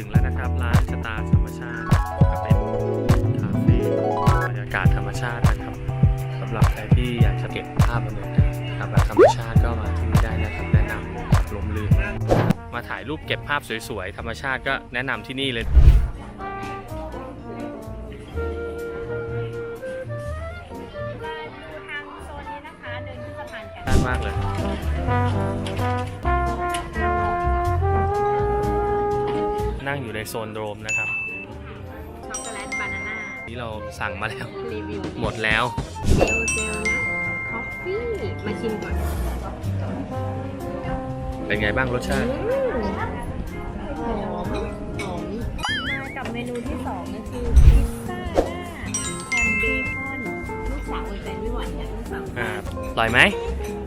ถึงแล้วนะครับร้านชะตาธรรมชาติก็เป็นคาเฟ่บรรยากาศธรรมชาตินะครับสำหรับใครที่อยากจะเก็บภาพบรรยากาศนะครับแบบธรรมชาติก็มาที่นี่ได้นะครับแนะนำลมลื่นมาถ่ายรูปเก็บภาพสวยๆธรรมชาติก็แนะนำที่นี่เลยทางโซน นั่งอยู่ในโซนโดรมนะครับ ช็อกโกแลตบานาน่านี่เราสั่งมาแล้ว รีวิวหมดแล้ว เจลเจลนะคอฟฟี่มาชิมก่อนเป็นไงบ้างรสชาติอืมหอมหอมมากับเมนูที่สองก็คือพิซซ่าหน้าแฮมเบคอนลูกสาวอดใจไม่ไหวเนี่ยลูกสาว อ่าอร่อยไหม อ